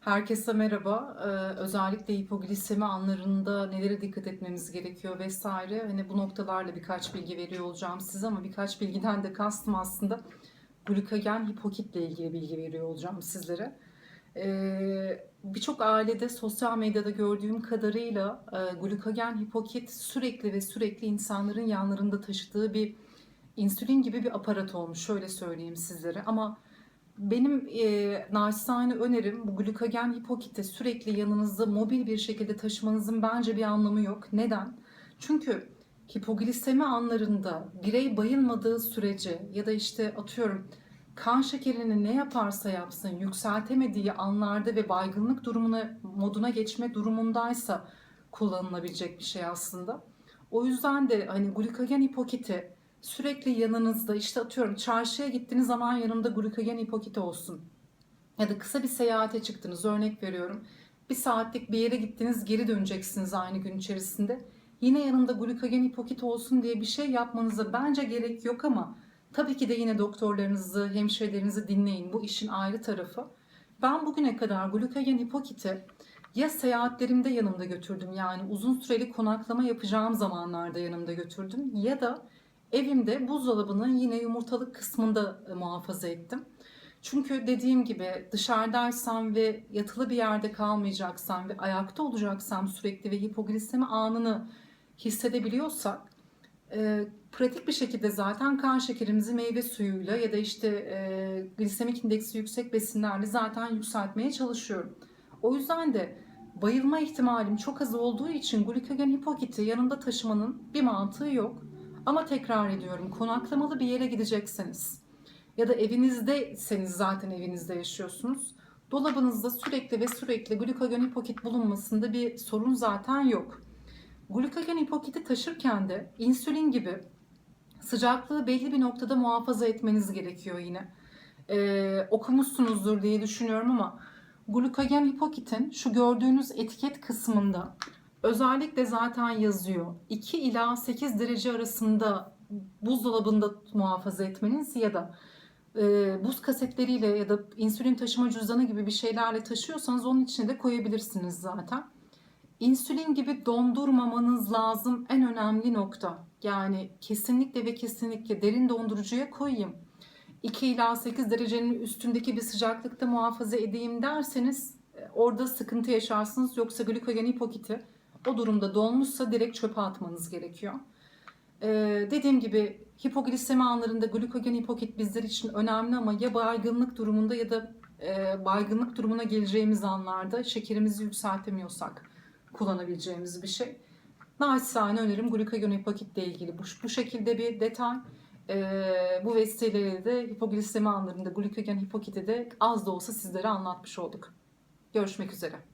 Herkese merhaba. Ee, özellikle hipoglisemi anlarında nelere dikkat etmemiz gerekiyor vesaire. Hani bu noktalarla birkaç bilgi veriyor olacağım size ama birkaç bilgiden de kastım aslında glukagen hipokitle ilgili bilgi veriyor olacağım sizlere. Ee, Birçok ailede sosyal medyada gördüğüm kadarıyla e, glukagen hipokit sürekli ve sürekli insanların yanlarında taşıdığı bir insülin gibi bir aparat olmuş. Şöyle söyleyeyim sizlere ama benim e, naçizane önerim bu glukagen hipokiti sürekli yanınızda mobil bir şekilde taşımanızın bence bir anlamı yok. Neden? Çünkü hipoglisemi anlarında birey bayılmadığı sürece ya da işte atıyorum kan şekerini ne yaparsa yapsın yükseltemediği anlarda ve baygınlık durumuna moduna geçme durumundaysa kullanılabilecek bir şey aslında. O yüzden de hani glukagen hipokiti sürekli yanınızda işte atıyorum çarşıya gittiğiniz zaman yanında glukagen hipokiti olsun. Ya da kısa bir seyahate çıktınız örnek veriyorum. Bir saatlik bir yere gittiniz geri döneceksiniz aynı gün içerisinde. Yine yanında glukagen hipokit olsun diye bir şey yapmanıza bence gerek yok ama tabii ki de yine doktorlarınızı, hemşirelerinizi dinleyin. Bu işin ayrı tarafı. Ben bugüne kadar glukagen hipokiti ya seyahatlerimde yanımda götürdüm yani uzun süreli konaklama yapacağım zamanlarda yanımda götürdüm ya da Evimde buzdolabının yine yumurtalık kısmında e, muhafaza ettim. Çünkü dediğim gibi dışarıdaysam ve yatılı bir yerde kalmayacaksam ve ayakta olacaksam sürekli ve hipoglisemi anını hissedebiliyorsak e, pratik bir şekilde zaten kan şekerimizi meyve suyuyla ya da işte e, glisemik indeksi yüksek besinlerle zaten yükseltmeye çalışıyorum. O yüzden de bayılma ihtimalim çok az olduğu için glukagen hipokiti yanında taşımanın bir mantığı yok. Ama tekrar ediyorum konaklamalı bir yere gidecekseniz ya da evinizdeyseniz zaten evinizde yaşıyorsunuz. Dolabınızda sürekli ve sürekli glukagon hipokit bulunmasında bir sorun zaten yok. Glukagon hipokiti taşırken de insülin gibi sıcaklığı belli bir noktada muhafaza etmeniz gerekiyor yine. Ee, okumuşsunuzdur diye düşünüyorum ama glukagon hipokitin şu gördüğünüz etiket kısmında Özellikle zaten yazıyor. 2 ila 8 derece arasında buzdolabında muhafaza etmeniz ya da e, buz kasetleriyle ya da insülin taşıma cüzdanı gibi bir şeylerle taşıyorsanız onun içine de koyabilirsiniz zaten. İnsülin gibi dondurmamanız lazım en önemli nokta. Yani kesinlikle ve kesinlikle derin dondurucuya koyayım. 2 ila 8 derecenin üstündeki bir sıcaklıkta muhafaza edeyim derseniz e, orada sıkıntı yaşarsınız. Yoksa glikogen hipokiti o durumda dolmuşsa direkt çöpe atmanız gerekiyor. Ee, dediğim gibi hipoglisemi anlarında glukogen hipokit bizler için önemli ama ya baygınlık durumunda ya da e, baygınlık durumuna geleceğimiz anlarda şekerimizi yükseltemiyorsak kullanabileceğimiz bir şey. Naçizane önerim glukogen hipokit ile ilgili bu, bu şekilde bir detay. Ee, bu vesileyle de hipoglisemi anlarında glukogen hipokiti de az da olsa sizlere anlatmış olduk. Görüşmek üzere.